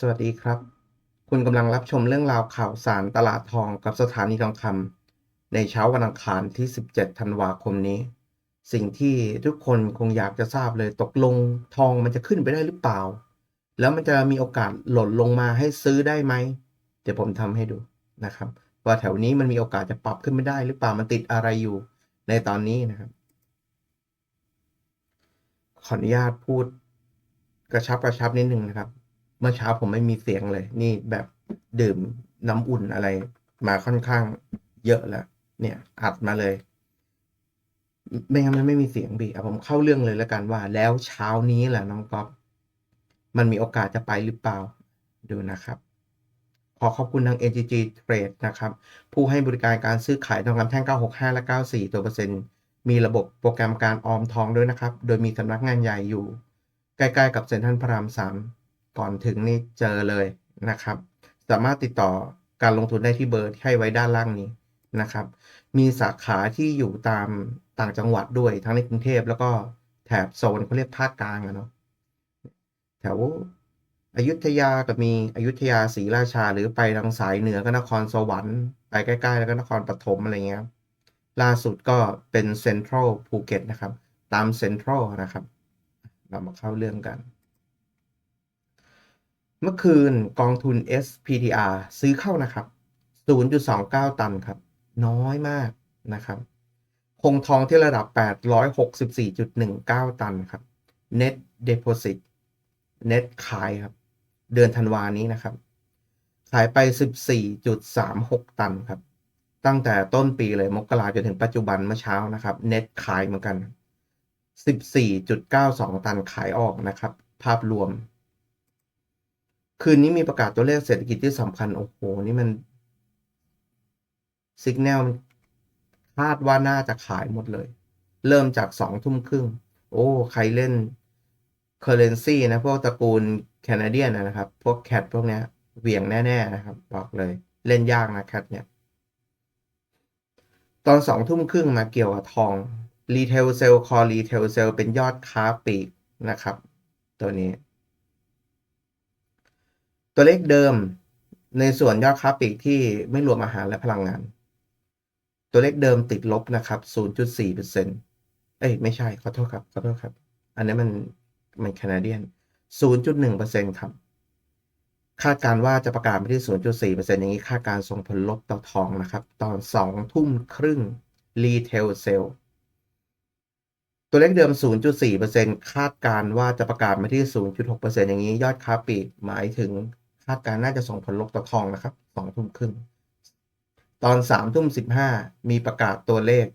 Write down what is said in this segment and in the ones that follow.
สวัสดีครับ คุณกำลังรับชมเรื่องราวข่าวสารตลาดทองกับสถานีทองคำในเช้าวันอังคารที่ 17 ธันวาคมนี้ สิ่งที่ทุกคนคงอยากจะทราบเลยตกลงทองมันจะขึ้นไปได้หรือเปล่า แล้วมันจะมีโอกาสหล่นลงมาให้ซื้อได้ไหม เดี๋ยวผมทำให้ดูนะครับ ว่าแถวนี้มันมีโอกาสจะปรับขึ้นไม่ได้หรือเปล่ามันติดอะไรอยู่ในตอนนี้นะครับ ขออนุญาตพูดกระชับกระชับนิดนึงนะครับ เมื่อเช้าผมไม่มีเสียงเลย นี่แบบดื่มน้ำอุ่นอะไร มาค่อนข้างเยอะแล้วเนี่ยอัดมาเลย ไม่งั้นมันไม่มีเสียงบีอะผมเข้าเรื่องเลยแล้วกันว่า แล้วเช้านี้แหละน้องก๊อฟมันมีโอกาสจะไปหรือเปล่าดูนะครับขอขอบคุณทาง NGG Trade นะครับ ผู้ให้บริการการซื้อขายทองคำแท่ง 965 และ 94 ตัวเปอร์เซ็นต์ มีระบบโปรแกรมการออมทองด้วยนะครับ โดยมีสำนักงานใหญ่อยู่ ใกล้ ๆ กับเซ็นทรัลพระรามส ก่อนถึงนี่เจอเลยนะครับ สามารถติดต่อการลงทุนได้ที่เบอร์ที่ให้ไว้ด้านล่างนี้นะครับ มีสาขาที่อยู่ตามต่างจังหวัดด้วยทั้งในกรุงเทพแล้วก็แถบโซนเขาเรียกภาคกลางอะเนาะแถวอยุธยาก็มีอยุธยาศรีราชา หรือไปทางสายเหนือก็นครสวรรค์ไปใกล้ๆ แล้วก็นครปฐมอะไรเงี้ยล่าสุดก็เป็นเซ็นทรัลภูเก็ตนะครับ ตามเซ็นทรัลนะครับ เรามาเข้าเรื่องกัน เมื่อคืนกองทุน SPDR ซื้อเข้านะครับ 0.29 ตันครับ น้อยมากนะครับคงทองที่ระดับ 864.19 ตันครับ Net Deposit Net ขายครับ เดือนธันวานี้นะครับ ขายไป 14.36 ตันครับ ตั้งแต่ต้นปีเลยมกราจนถึงปัจจุบันเมื่อเช้านะครับ Net ขายเหมือนกัน 14.92 ตันขายออกนะครับ ภาพรวม คืนนี้มีประกาศตัวเลขเศรษฐกิจที่สำคัญ โอ้โห นี่มันสัญญาณคาดว่าน่าจะขายหมดเลย เริ่มจากสองทุ่มครึ่ง โอ้ ใครเล่น currency นะ พวกตระกูลแคนาเดียนนะครับ พวกแคทพวกเนี้ยเหวี่ยงแน่ ๆ นะครับ บอกเลย เล่นยากนะแคทเนี่ย ตอนสองทุ่มครึ่งมาเกี่ยวกับทองรีเทลเซลคอรีเทลเซลเป็นยอดค้าปลีกนะครับ ตัวนี้ ตัวเลขเดิมในส่วนยอดค้าปลีกที่ไม่รวมอาหารและพลังงาน ตัวเลขเดิมติดลบนะครับ 0.4%เอ้ยไม่ใช่ขอโทษครับขอโทษครับ อันนี้มันมันแคนาเดียน 0.1%ครับ คาดการว่าจะประกาศไปที่ 0.4%อย่างนี้คาดการส่งผลลบต่อทองนะครับ ตอน 2 ทุ่มครึ่งรีเทลเซลตัวเลขเดิม 0.4%คาดการว่าจะประกาศมาที่ 0.6%อย่างนี้ยอดค้าปลีกหมายถึง คาดการณ์น่าจะส่งผลลบต่อทองนะครับ2ทุ่มครึ่งตอน3ทุ่ม15มีประกาศตัวเลข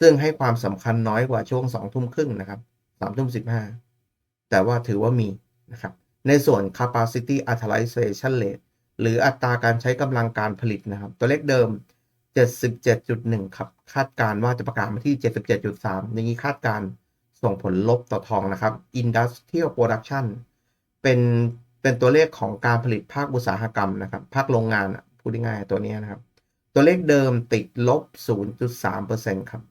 ซึ่งให้ความสำคัญน้อยกว่าช่วง2ทุ่มครึ่งนะครับ3ทุ่ม15แต่ว่าถือว่ามีนะครับ ในส่วน capacity utilization rate หรืออัตราการใช้กำลังการผลิตนะครับ ตัวเลขเดิม 77.1 ครับ คาดการว่าจะประกาศมาที่ 77.3 อย่างนี้คาดการส่งผลลบต่อทองนะครับ industrial production เป็น เป็นตัวเลขของการผลิตภาคอุตสาหกรรมนะครับ ภาคโรงงานพูดง่ายๆตัวนี้นะครับ ตัวเลขเดิมติดลบ 0.3%ครับ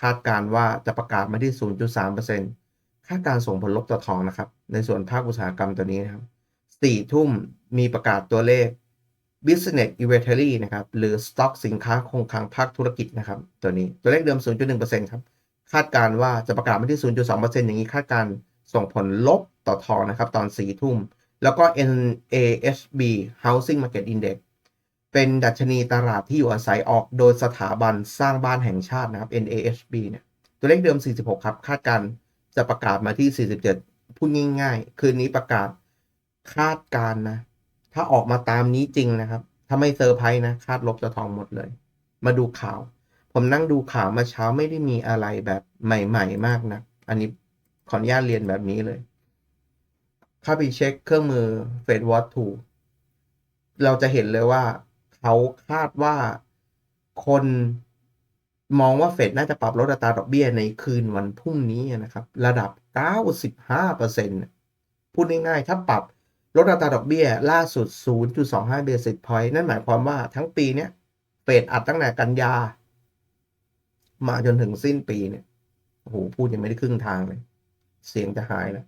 คาดการว่าจะประกาศมาที่ 0.3%คาดการส่งผลลบต่อทองนะครับ ในส่วนภาคอุตสาหกรรมตัวนี้นะครับสี่ทุ่มมีประกาศตัวเลข business inventory นะครับ หรือ stock สินค้าคงคลังภาคธุรกิจนะครับ ตัวนี้ตัวเลขเดิม 0.1%ครับคาดการว่าจะประกาศมาที่ 0.2%อย่างนี้คาดการส่งผลลบต่อทองนะครับ ตอนสี่ทุ่ม แล้วก็ NASB Housing Market Index เป็นดัชนีตลาดที่อยู่อาศัยออกโดยสถาบันสร้างบ้านแห่งชาตินะครับ NASB เนี่ย ตัวเลขเดิม 46 ครับ คาดการจะประกาศมาที่ 47 พูดง่ายๆ คืนนี้ประกาศคาดการนะ ถ้าออกมาตามนี้จริงนะครับ ถ้าไม่เซอร์ไพรส์นะ คาดลบจะทองหมดเลย มาดูข่าว ผมนั่งดูข่าวมาเช้าไม่ได้มีอะไรแบบใหม่ ๆ มากนะ อันนี้ขออนุญาตเรียนแบบนี้เลย เข้าไปเช็คเครื่องมือ Fed Watch 2 เราจะเห็นเลยว่า เขาคาดว่าคนมองว่าเฟดน่าจะปรับลดอัตราดอกเบี้ยในคืนวันพรุ่งนี้นะครับ ระดับ 95%พูดง่ายๆ ถ้าปรับลดอัตราดอกเบี้ยล่าสุด 0.25 basis point นั่นหมายความว่าทั้งปีเนี้ยเฟดอัดตั้งแต่กันยา มาจนถึงสิ้นปีเนี่ยโอ้โหพูดยังไม่ได้ครึ่งทางเลย เสียงจะหายแล้ว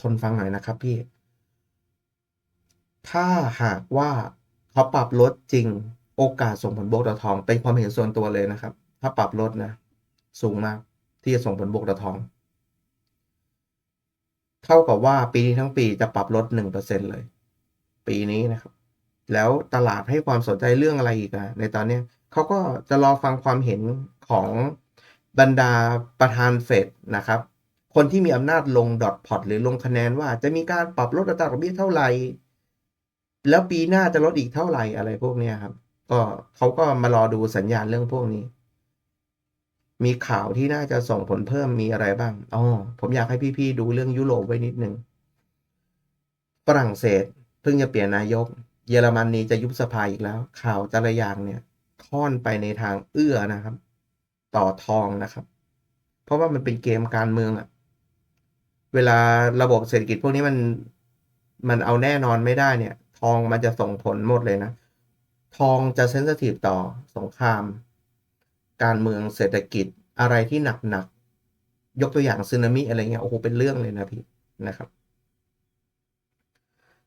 ทนฟังหน่อยนะครับพี่ ถ้าหากว่าเขาปรับลดจริงโอกาสส่งผลบวกต่อทอง เป็นความเห็นส่วนตัวเลยนะครับ ถ้าปรับลดนะ สูงมาก ที่จะส่งผลบวกต่อทอง เท่ากับว่าปีนี้ทั้งปีจะปรับลดหนึ่งเปอร์เซ็นเลย ปีนี้นะครับ แล้วตลาดให้ความสนใจเรื่องอะไรอีกอะในตอนเนี้ยเขาก็จะรอฟังความเห็นของบรรดาประธานเฟดนะครับ คนที่มีอำนาจลงดอทพอตหรือลงคะแนนว่าจะมีการปรับลดอัตราดอกเบี้ยเท่าไหร่ แล้วปีหน้าจะลดอีกเท่าไหร่อะไรพวกนี้ครับ ก็เขาก็มารอดูสัญญาณเรื่องพวกนี้ มีข่าวที่น่าจะส่งผลเพิ่มมีอะไรบ้างอ๋อผมอยากให้พี่ๆดูเรื่องยุโรปไว้นิดหนึ่งฝรั่งเศสเพิ่งจะเปลี่ยนนายก เยอรมนนีจะยุบสภาอีกแล้ว ข่าวแต่ละอย่างเนี่ยค่อนไปในทางเอื้อนะครับ ต่อทองนะครับ เพราะว่ามันเป็นเกมการเมืองอะ เวลาระบบเศรษฐกิจพวกนี้มันมันเอาแน่นอนไม่ได้เนี่ย ทองมันจะส่งผลหมดเลยนะ ทองจะเซนซิทีฟต่อสงคราม การเมืองเศรษฐกิจอะไรที่หนักๆยกตัวอย่างสึนามิอะไรเงี้ยโอ้โหเป็นเรื่องเลยนะพี่นะครับ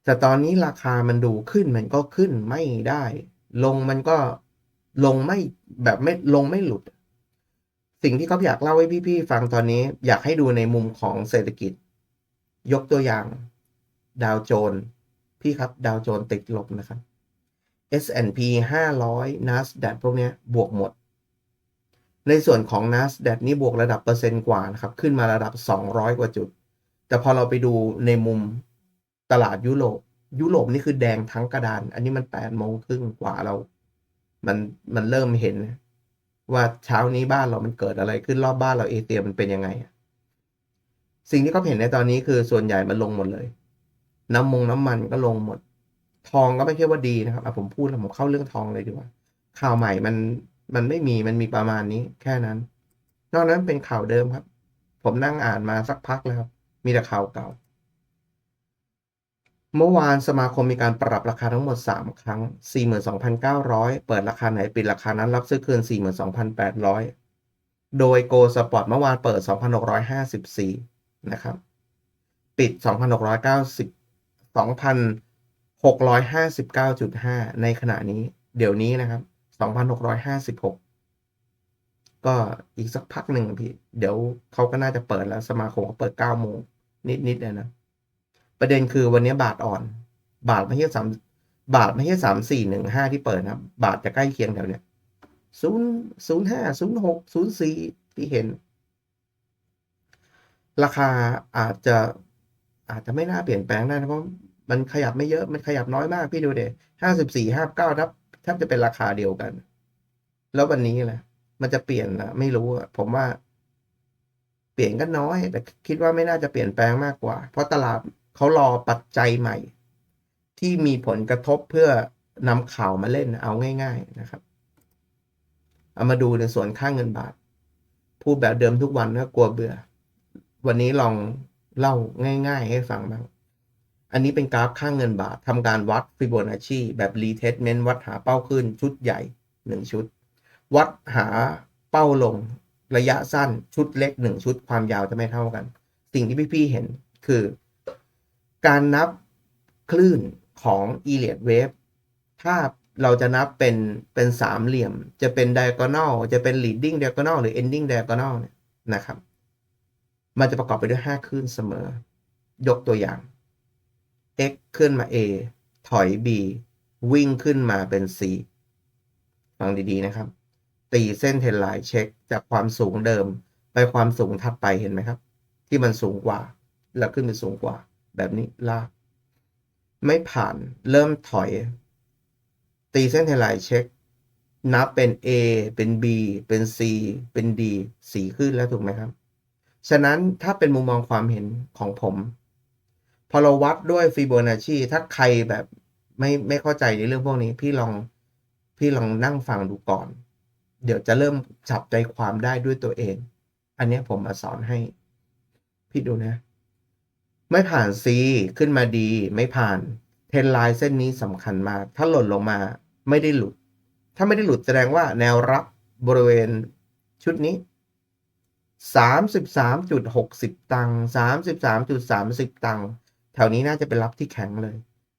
แต่ตอนนี้ราคามันดูขึ้นมันก็ขึ้นไม่ได้ ลงมันก็ลงไม่แบบไม่ลงไม่หลุด สิ่งที่เขาอยากเล่าให้พี่ๆฟังตอนนี้อยากให้ดูในมุมของเศรษฐกิจ ยกตัวอย่าง ดาวโจนส์พี่ครับ ดาวโจนส์ติดลบนะครับ S&P 500 NASDAQ พวกนี้บวกหมด ในส่วนของ NASDAQ นี่บวกระดับเปอร์เซ็นต์กว่านะครับ ขึ้นมาระดับ 200 กว่าจุด แต่พอเราไปดูในมุมตลาดยุโรปยุโรปนี่คือแดงทั้งกระดาน อันนี้มัน8โมงครึ่งกว่าเรา มันมันเริ่มเห็น ว่าเช้านี้บ้านเรามันเกิดอะไรขึ้นรอบบ้านเราเอเชียมันเป็นยังไง สิ่งที่เขาเห็นในตอนนี้คือส่วนใหญ่มันลงหมดเลย น้ำมงน้ำมันก็ลงหมด ทองก็ไม่ใช่ว่าดีนะครับอะผมพูดแล้วผมเข้าเรื่องทองเลยดีกว่า ข่าวใหม่มันมันไม่มีมันมีประมาณนี้แค่นั้น นอกนั้นเป็นข่าวเดิมครับ ผมนั่งอ่านมาสักพักแล้วครับมีแต่ข่าวเก่า เมื่อวานสมาคมมีการปรับราคาทั้งหมด 3 ครั้ง 42,900 เปิดราคาไหนปิดราคานั้นรับซื้อคืน 42,800 โดยโกสปอร์ตเมื่อวานเปิด 2,654 นะครับ ปิด 2,690 2,659.5 ในขณะนี้ เดี๋ยวนี้นะครับ 2,656 ก็อีกสักพักหนึ่งพี่ เดี๋ยวเขาก็น่าจะเปิดแล้ว สมาคมเขาเปิด 9 โมงนิดๆเลยนะ ประเด็นคือวันนี้บาทอ่อน บาทไม่ใช่สามบาทไม่ใช่สามสี่หนึ่งห้าที่เปิดนะบาทจะใกล้เคียงแถวเนี้ยศูนย์ศูนย์ห้าศูนย์หกศูนย์สี่ที่เห็น ราคาอาจจะอาจจะไม่น่าเปลี่ยนแปลงได้นะเพราะมันขยับไม่เยอะมันขยับน้อยมากพี่ดูเดห้าสิบสี่ห้าเก้าทับแทบจะเป็นราคาเดียวกัน แล้ววันนี้แหละมันจะเปลี่ยนนะไม่รู้อะผมว่า เปลี่ยนก็น้อย แต่คิดว่าไม่น่าจะเปลี่ยนแปลงมากกว่า เพราะตลาด เขารอปัจจัยใหม่ ที่มีผลกระทบเพื่อนำข่าวมาเล่นเอาง่าย ๆนะครับ เอามาดูในส่วนค่างเงินบาท พูดแบบเดิมทุกวันก็กลัวเบื่อ วันนี้ลองเล่าง่าย ๆ ให้ฟังบ้าง อันนี้เป็นกราฟค่างเงินบาททำการวัดฟิโบนัชชีแบบรีเทสเมนต์วัดหาเป้าขึ้นชุดใหญ่หนึ่งชุด วัดหาเป้าลงระยะสั้นชุดเล็กหนึ่งชุดความยาวจะไม่เท่ากัน สิ่งที่พี่ๆเห็นคือ การนับคลื่นของ e l i o t wave ถ้าเราจะนับเป็นเป็นสามเหลี่ยม จะเป็น diagonal จะเป็น leading diagonal หรือ ending diagonal เนี่ยนะครับ มันจะประกอบไปด้วย 5 คลื่นเสมอ ยกตัวอย่าง x ขึ้นมา a ถอย b วิ่งขึ้นมาเป็น c ฟังดีๆนะครับ ตีเส้นเทนไลน์เช็คจากความสูงเดิม ไปความสูงถัดไปเห็นไหมครับ ที่มันสูงกว่า แล้วขึ้นไปสูงกว่า แบบนี้ลาก ไม่ผ่านเริ่มถอย ตีเส้นเทไลน์เช็ค นับเป็น A เป็น B เป็น C เป็น D สีขึ้นแล้วถูกไหมครับ ฉะนั้นถ้าเป็นมุมมองความเห็นของผม พอเราวัดด้วยฟิโบนัชชีถ้าใครแบบไม่ไม่เข้าใจในเรื่องพวกนี้ พี่ลองพี่ลองนั่งฟังดูก่อน เดี๋ยวจะเริ่มจับใจความได้ด้วยตัวเอง อันนี้ผมมาสอนให้ พี่ดูนะ ไม่ผ่าน C ขึ้นมาดีไม่ผ่าน เทนไลน์เส้นนี้สำคัญมาก ถ้าหล่นลงมาไม่ได้หลุด ถ้าไม่ได้หลุดแสดงว่าแนวรับบริเวณชุดนี้ 33.60 ตังค์33.30 ตังค์แถวนี้น่าจะเป็นรับที่แข็งเลย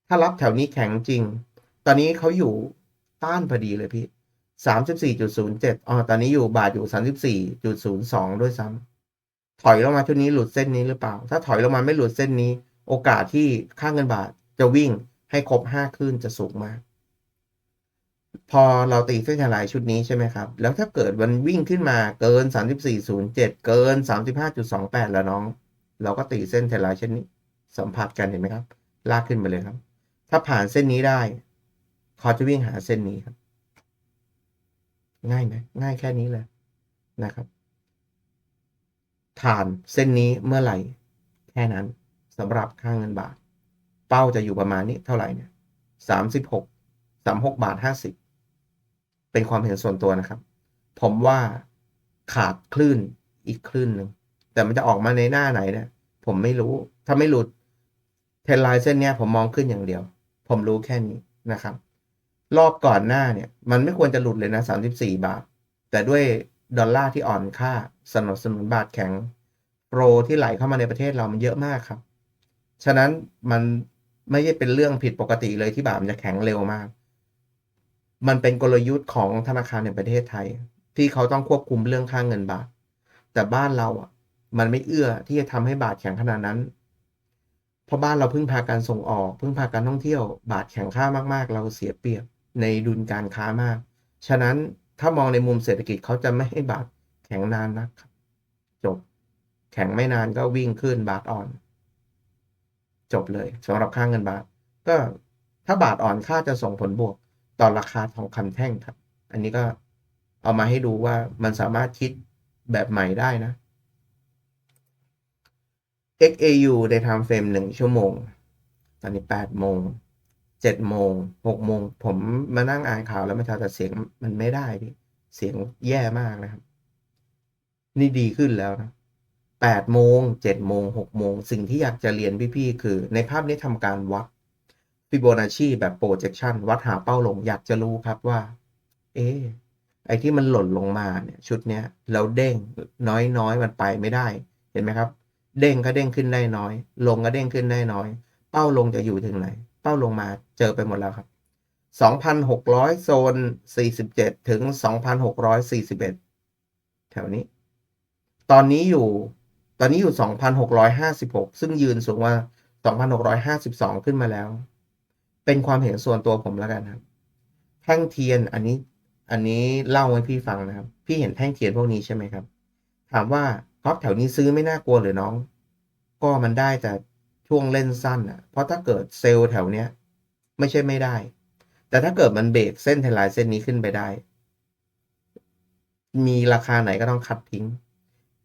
ถ้ารับแถวนี้แข็งจริง ตอนนี้เขาอยู่ต้านพอดีเลยพี่สามสิบสี่จุดศูนย์เจ็ดอ๋อตอนนี้อยู่บาทอยู่สามสิบสี่จุดศูนย์สองด้วยซ้ำ ถอยลงมาชุดนี้หลุดเส้นนี้หรือเปล่า ถ้าถอยลงมาไม่หลุดเส้นนี้ โอกาสที่ค่าเงินบาทจะวิ่งให้ครบห้าคลื่นจะสูงมาก พอเราตีเส้นทลายชุดนี้ใช่ไหมครับ แล้วถ้าเกิดมันวิ่งขึ้นมาเกินสามสิบสี่ศูนย์เจ็ดเกินสามสิบห้าจุดสองแปดแล้วน้อง เราก็ตีเส้นทลายเช่นนี้ สัมผัสกันเห็นไหมครับ ลากขึ้นไปเลยครับ ถ้าผ่านเส้นนี้ได้เขาจะวิ่งหาเส้นนี้ครับ ง่ายไหมง่ายแค่นี้เลยนะครับ ผ่านเส้นนี้เมื่อไหร่ แค่นั้นสำหรับค่างเงินบาท เป้าจะอยู่ประมาณนี้เท่าไหร่เนี่ยสามสิบหกสามหกบาทห้าสิบเป็นความเห็นส่วนตัวนะครับ ผมว่าขาดคลื่นอีกคลื่นหนึ่งแต่มันจะออกมาในหน้าไหนเนี่ย ผมไม่รู้ ถ้าไม่หลุดเทรนไลน์เส้นเนี้ยผมมองขึ้นอย่างเดียว ผมรู้แค่นี้นะครับ รอบก่อนหน้าเนี่ย มันไม่ควรจะหลุดเลยนะสามสิบสี่บาท แต่ด้วย ดอลลาร์ที่อ่อนค่าสนับสนุนบาทแข็งโปรที่ไหลเข้ามาในประเทศเรามันเยอะมากครับ ฉะนั้นมันไม่ใช่เป็นเรื่องผิดปกติเลยที่บาทมันจะแข็งเร็วมาก มันเป็นกลยุทธ์ของธนาคารในประเทศไทย ที่เขาต้องควบคุมเรื่องค่างเงินบาท แต่บ้านเราอะ มันไม่เอื้อที่จะทำให้บาทแข็งขนาดนั้น เพราะบ้านเราพึ่งพาการส่งออก พึ่งพาการท่องเที่ยว บาทแข็งค่ามากๆ เราเสียเปรียบในดุลการค้ามาก ฉะนั้น ถ้ามองในมุมเศรษฐกิจเขาจะไม่ให้บาทแข็งนานนะครับ จบ แข็งไม่นานก็วิ่งขึ้นบาทอ่อน จบเลยสำหรับค่าเงินบาท ก็ถ้าบาทอ่อนค่าจะส่งผลบวกต่อราคาทองคำแท่งครับ อันนี้ก็เอามาให้ดูว่ามันสามารถคิดแบบใหม่ได้นะ XAU ใน time frame หนึ่งชั่วโมง ตอนนี้แปดโมง เจ็ดโมงหกโมงผมมานั่งอ่านข่าวแล้วเมื่อเช้าแต่เสียงมันไม่ได้พี่เสียงแย่มากนะครับ นี่ดีขึ้นแล้วนะแปดโมงเจ็ดโมงหกโมงสิ่งที่อยากจะเรียนพี่ๆคือ ในภาพนี้ทำการวัดฟิโบนัชชีแบบ projection วัดหาเป้าลงอยากจะรู้ครับว่า เอ๊ไอ้ที่มันหล่นลงมาเนี่ยชุดเนี้ยแล้วเด้งน้อยๆมันไปไม่ได้ เห็นไหมครับ เด้งก็เด้งขึ้นได้น้อย ลงก็เด้งขึ้นได้น้อย เป้าลงจะอยู่ถึงไหน ป้าลงมาเจอไปหมดแล้วครับ 2,600 โซน 47 ถึง 2,641 แถวนี้ ตอนนี้อยู่ ตอนนี้อยู่ 2,656 ซึ่งยืนสูงว่า 2,652 ขึ้นมาแล้ว เป็นความเห็นส่วนตัวผมแล้วกันครับ แท่งเทียนอันนี้ อันนี้เล่าให้พี่ฟังนะครับ พี่เห็นแท่งเทียนพวกนี้ใช่ไหมครับ ถามว่าก๊อฟแถวนี้ซื้อไม่น่ากลัวหรือน้อง ก็มันได้แต่ ช่วงเล่นสั้นอะ เพราะถ้าเกิดเซลล์แถวเนี้ย ไม่ใช่ไม่ได้ แต่ถ้าเกิดมันเบรกเส้นเทลายเส้นนี้ขึ้นไปได้ มีราคาไหนก็ต้องคัดทิ้ง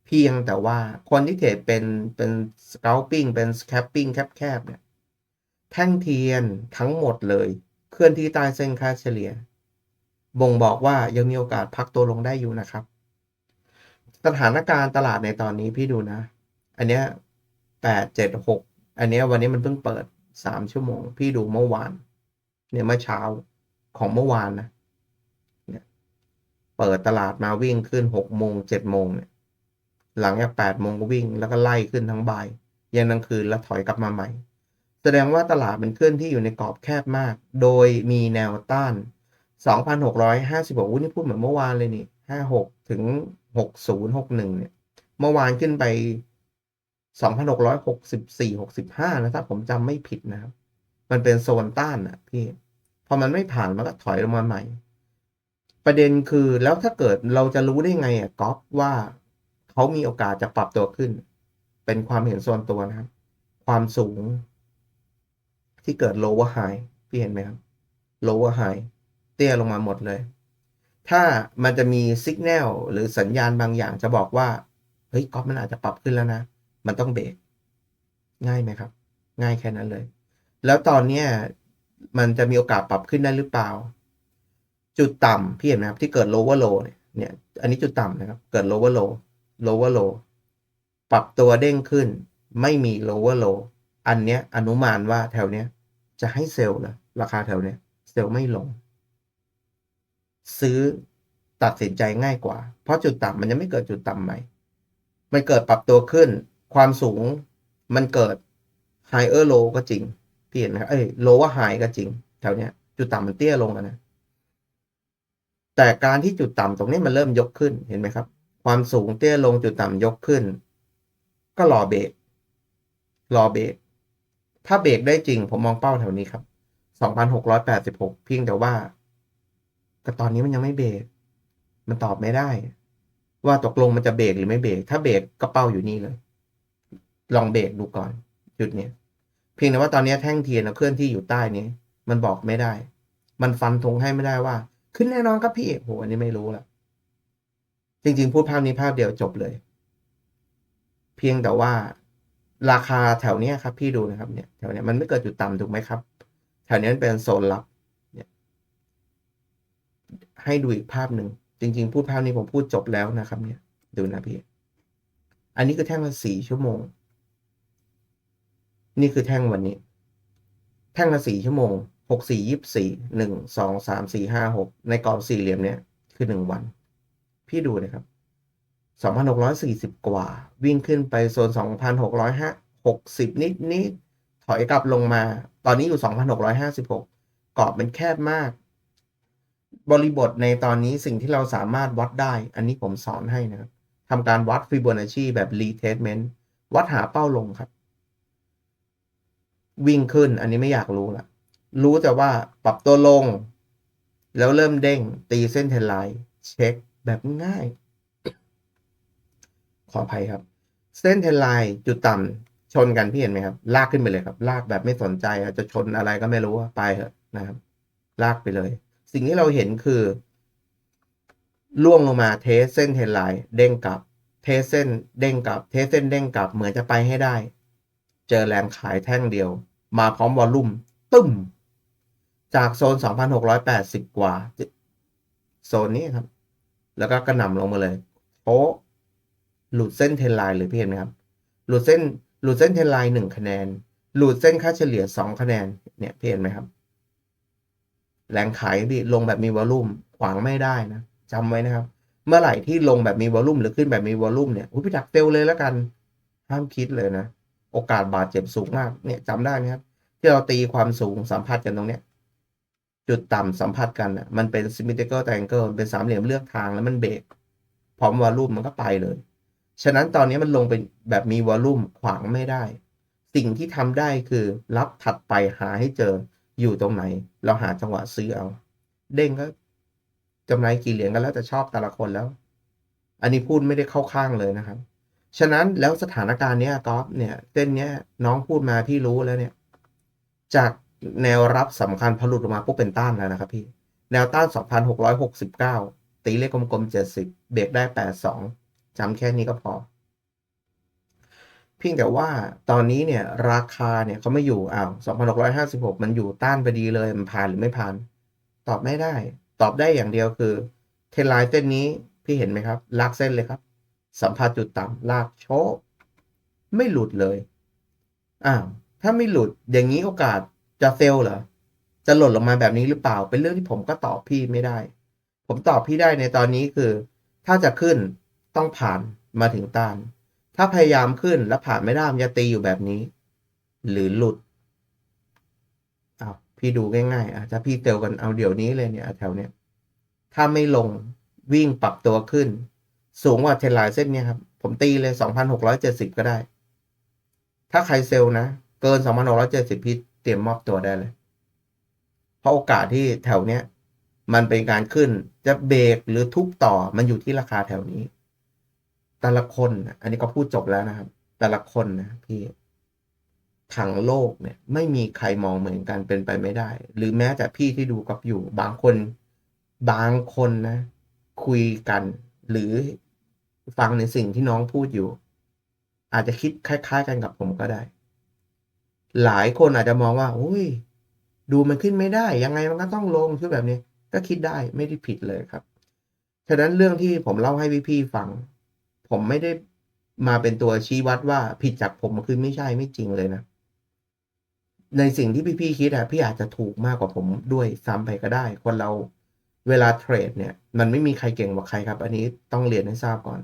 เพียงแต่ว่าคนที่เทรดเป็นเป็นส c า l ปิ้งเป็นสแคปปิ้งแคบๆเนี่ย แท่งเทียนทั้งหมดเลย เคลื่อนที่ใต้เส้นค่าเฉลี่ย บ่งบอกว่ายังมีโอกาสพักตัวลงได้อยู่นะครับ สถานการณ์ตลาดในตอนนี้พี่ดูนะ อันเนี้ยแปดเจ็ดหก อันนี้วันนี้มันเพิ่งเปิดสามชั่วโมง พี่ดูเมื่อวาน เนี่ยเมื่อเช้าของเมื่อวานนะเนี่ยเปิดตลาดมาวิ่งขึ้นหกโมงเจ็ดโมงเนี่ย หลังจากแปดโมงก็วิ่งแล้วก็ไล่ขึ้นทั้งบ่ายยันกลางคืนแล้วถอยกลับมาใหม่ แสดงว่าตลาดเป็นเคลื่อนที่อยู่ในกรอบแคบมาก โดยมีแนวต้าน 2,656วุ้นี่พูดเหมือนเมื่อวานเลยนี่ 56 ถึง 6061 เนี่ย เมื่อวานขึ้นไป 2,664 65 นะถ้าผมจำไม่ผิดนะครับ มันเป็นโซนต้านอะพี่พอมันไม่ผ่านมันก็ถอยลงมาใหม่ ประเด็นคือแล้วถ้าเกิดเราจะรู้ได้ไงอะก๊อฟว่าเขามีโอกาสจะปรับตัวขึ้น เป็นความเห็นส่วนตัวนะครับ ความสูง ที่เกิด lower high พี่เห็นไหมครับ lower high เตี้ยลงมาหมดเลย ถ้ามันจะมีสัญญาณหรือสัญญาณบางอย่างจะบอกว่า เฮ้ยก๊อฟมันอาจจะปรับขึ้นแล้วนะ มันต้องเบรกง่ายไหมครับ ง่ายแค่นั้นเลย แล้วตอนเนี้ยมันจะมีโอกาสปรับขึ้นได้หรือเปล่า จุดต่ำพี่เห็นไหมครับ ที่เกิด lower low เนี่ยเนี่ยอันนี้จุดต่ำนะครับ เกิด lower low lower low ปรับตัวเด้งขึ้น ไม่มี lower low อันเนี้ยอนุมานว่าแถวเนี้ย จะให้เซลล์ละราคาแถวเนี้ย เซลล์ไม่ลง ซื้อตัดสินใจง่ายกว่า เพราะจุดต่ำมันยังไม่เกิดจุดต่ำใหม่ มันเกิดปรับตัวขึ้น ความสูงมันเกิด higher low ก็จริงพี่เห็นไหมครับเอ้ยโลว่าหายก็จริง แถวเนี้ย จุดต่ำมันเตี้ยลงแล้วนะ แต่การที่จุดต่ำตรงนี้มันเริ่มยกขึ้นเห็นไหมครับ ความสูงเตี้ยลงจุดต่ำยกขึ้น ก็รอเบรกรอเบรกถ้าเบรกได้จริง ผมมองเป้าแถวนี้ครับ2,686 เพียงแต่ว่า แต่ตอนนี้มันยังไม่เบรก มันตอบไม่ได้ ว่าตกลงมันจะเบรกหรือไม่เบรก ถ้าเบรกก็เป้าอยู่นี่เลย ลองเบรกดูก่อน จุดเนี้ยเพียงแต่ว่าตอนนี้แท่งเทียนเคลื่อนที่อยู่ใต้นี้ มันบอกไม่ได้ มันฟันธงให้ไม่ได้ว่า ขึ้นแน่นอนครับพี่โหอันนี้ไม่รู้ละจริงๆ พูดภาพนี้ภาพเดียวจบเลย เพียงแต่ว่าราคาแถวเนี้ยครับ พี่ดูนะครับเนี่ยแถวเนี้ยมันไม่เกิดจุดต่ำถูกไหมครับ แถวนี้มันเป็นโซนลับเนี่ยให้ดูอีกภาพหนึ่งจริง ๆ พูดภาพนี้ผมพูดจบแล้วนะครับ เนี่ย ดูนะพี่ อันนี้คือแท่งละสี่ชั่วโมง นี่คือแท่งวันนี้ แท่งละสี่ชั่วโมงหกสี่ยิบสี่หนึ่งสองสามสี่ห้าหกในกรอบสี่เหลี่ยมเนี้ยคือหนึ่งวัน พี่ดูนะครับสองพันหกร้อยสี่สิบกว่า วิ่งขึ้นไปโซนสองพันหกร้อยห้าหกสิบนิดนิดถอยกลับลงมา ตอนนี้อยู่สองพันหกร้อยห้าสิบหกกรอบมันแคบมาก บริบทในตอนนี้สิ่งที่เราสามารถวัดได้ อันนี้ผมสอนให้นะครับทำการวัดฟิโบนัชชีแบบ retestment วัดหาเป้าลงครับ วิ่งขึ้น อันนี้ไม่อยากรู้ละรู้แต่ว่าปรับตัวลง แล้วเริ่มเด้ง ตีเส้นเทนไลน์เช็คแบบง่าย ขออภัยครับ เส้นเทนไลน์จุดต่ำชนกันพี่เห็นไหมครับ ลากขึ้นไปเลยครับ ลากแบบไม่สนใจอะจะชนอะไรก็ไม่รู้ไปเถอะนะครับ ลากไปเลย สิ่งที่เราเห็นคือล่วงลงมาเทสเส้นเทนไลน์เด้งกลับ เทสเส้นเด้งกลับ เทสเส้นเด้งกลับ เหมือนจะไปให้ได้ เจอแรงขายแท่งเดียว มาพร้อมวอลลุ่มตึ้ม จากโซน 2,680 กว่า โซนนี้ครับ แล้วก็กระหน่ำลงมาเลยโอ้หลุดเส้นเทนไลน์เลยพี่เห็นไหมครับ หลุดเส้นหลุดเส้นเทนไลน์หนึ่งคะแนน หลุดเส้นค่าเฉลี่ยสองคะแนน เนี่ยพี่เห็นไหมครับ แรงขายพี่ลงแบบมีวอลลุ่มขวางไม่ได้นะจำไว้นะครับ เมื่อไหร่ที่ลงแบบมีวอลลุ่มหรือขึ้นแบบมีวอลลุ่มเนี่ยอุ้ยพี่ดักเตลเลยแล้วกัน ห้ามคิดเลยนะ โอกาสบาดเจ็บสูงมากเนี่ยจำได้ไหมครับ ที่เราตีความสูงสัมผัสกันตรงเนี้ย จุดต่ำสัมผัสกันอะมันเป็น symmetrical triangle เป็นสามเหลี่ยมเลือกทางแล้วมันเบรกพร้อมวอลลุ่มมันก็ไปเลย ฉะนั้นตอนนี้มันลงเป็นแบบมีวอลลุ่มขวางไม่ได้ สิ่งที่ทำได้คือรับถัดไปหาให้เจออยู่ตรงไหน เราหาจังหวะซื้อเอา เด้งก็กำไรกี่เหรียญกันแล้วแต่ชอบแต่ละคนแล้ว อันนี้พูดไม่ได้เข้าข้างเลยนะครับ ฉะนั้นแล้วสถานการณ์เนี้ยกอล์ฟเนี่ยเส้นเนี้ยน้องพูดมาพี่รู้แล้วเนี่ย จากแนวรับสำคัญพลุดออกมาปุ๊บเป็นต้านแล้วนะครับพี่ แนวต้าน 2,669 ตีเลขกลมๆ 70 เบรกได้ 82จำแค่นี้ก็พอ เพียงแต่ว่าตอนนี้เนี่ย ราคาเนี่ยเขาไม่อยู่อ้าว2,656 มันอยู่ต้านพอดีเลย มันผ่านหรือไม่ผ่าน ตอบไม่ได้ ตอบได้อย่างเดียวคือ เทนไลน์เส้นนี้พี่เห็นไหมครับลากเส้นเลยครับ สัมผัสจุดต่ำลากโชกไม่หลุดเลยอ้าวถ้าไม่หลุดอย่างนี้โอกาสจะเฟลเหรอจะหล่นลงมาแบบนี้หรือเปล่า เป็นเรื่องที่ผมก็ตอบพี่ไม่ได้ ผมตอบพี่ได้ในตอนนี้คือ ถ้าจะขึ้นต้องผ่านมาถึงต้าน ถ้าพยายามขึ้นแล้วผ่านไม่ได้มันจะตีอยู่แบบนี้ หรือหลุดอ้าวพี่ดูง่ายๆอะถ้าพี่เตียวกันเอาเดี๋ยวนี้เลยเนี่ยแถวเนี้ยถ้าไม่ลงวิ่งปรับตัวขึ้น สูงกว่าเทนไลน์เส้นนี้ครับ ผมตีเลยสองพันหกร้อยเจ็ดสิบก็ได้ ถ้าใครเซลล์นะ เกินสองพันหกร้อยเจ็ดสิบพี่เตรียมมอบตัวได้เลย เพราะโอกาสที่แถวเนี้ย มันเป็นการขึ้นจะเบรกหรือทุบต่อมันอยู่ที่ราคาแถวนี้ แต่ละคน อันนี้ก็พูดจบแล้วนะครับ แต่ละคนนะพี่ทั้งโลกเนี่ย ไม่มีใครมองเหมือนกันเป็นไปไม่ได้ หรือแม้แต่พี่ที่ดูกับอยู่ บางคน บางคนนะ คุยกัน หรือ ฟังในสิ่งที่น้องพูดอยู่ อาจจะคิดคล้าย ๆ กันกับผมก็ได้ หลายคนอาจจะมองว่าโอ้ย ดูมันขึ้นไม่ได้ ยังไงมันก็ต้องลงชื่อแบบนี้ ก็คิดได้ไม่ได้ผิดเลยครับ ฉะนั้นเรื่องที่ผมเล่าให้พี่ๆฟัง ผมไม่ได้มาเป็นตัวชี้วัดว่าผิดจากผมคือไม่ใช่ไม่จริงเลยนะ ในสิ่งที่พี่ๆคิดอะพี่อาจจะถูกมากกว่าผมด้วยซ้ำไปก็ได้ คนเรา เวลาเทรดเนี่ยมันไม่มีใครเก่งกว่าใครครับ อันนี้ต้องเรียนให้ทราบก่อน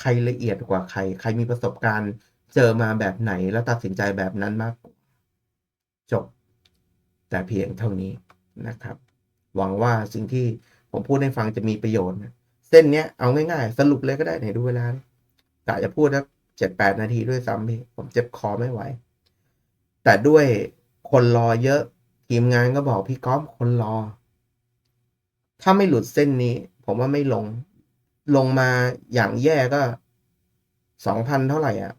ใครละเอียดกว่าใคร ใครมีประสบการณ์เจอมาแบบไหนแล้วตัดสินใจแบบนั้นมากจบ แต่เพียงเท่านี้นะครับ หวังว่าสิ่งที่ผมพูดให้ฟังจะมีประโยชน์นะเส้นเนี้ยเอาง่ายๆ สรุปเลยก็ได้ไหนดูเวลาดิกะจะพูดสักเจ็ดแปดนาทีด้วยซ้ำพี่ผมเจ็บคอไม่ไหว แต่ด้วยคนรอเยอะทีมงานก็บอกพี่ก๊อฟคนรอ ถ้าไม่หลุดเส้นนี้ ผมว่าไม่ลง ลงมาอย่างแย่ก็สองพันเท่าไหร่อะ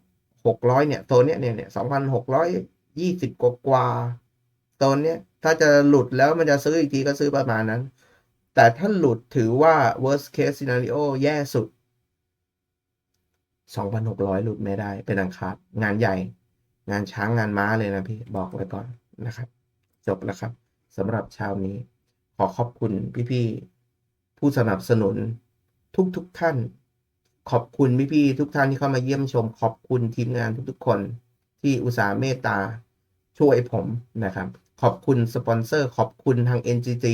หกร้อยเนี่ยโซนเนี้ยเนี่ยเนี่ยสองพันหกร้อยยี่สิบกว่ากว่าโซนเนี้ย ถ้าจะหลุดแล้วมันจะซื้ออีกทีก็ซื้อประมาณนั้น แต่ถ้าหลุดถือว่า worst case scenario แย่สุด2,600หกร้อยหลุดไม่ได้ เป็นอังคาดงานใหญ่ งานช้างงานม้าเลยนะพี่บอกไว้ก่อนนะครับ จบแล้วครับสำหรับเช้านี้ ขอขอบคุณพี่ๆผู้สนับสนุนทุกๆทท่าน ขอบคุณพี่ๆทุกท่านที่เข้ามาเยี่ยมชม ขอบคุณทีมงานทุกๆคน ที่อุตส่าห์เมตตาช่วยผมนะครับ ขอบคุณสปอนเซอร์ ขอบคุณทาง NGT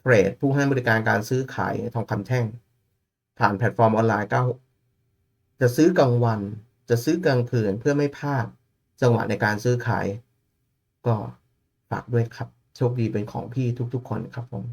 Trade ผู้ให้บริการการซื้อขายทองคำแท่ง ผ่านแพลตฟอร์มออนไลน์9จะซื้อกลางวัน จะซื้อกลางคืนเพื่อไม่พลาดจังหวะในการซื้อขาย ก็ฝากด้วยครับ โชคดีเป็นของพี่ทุกๆ คนครับผม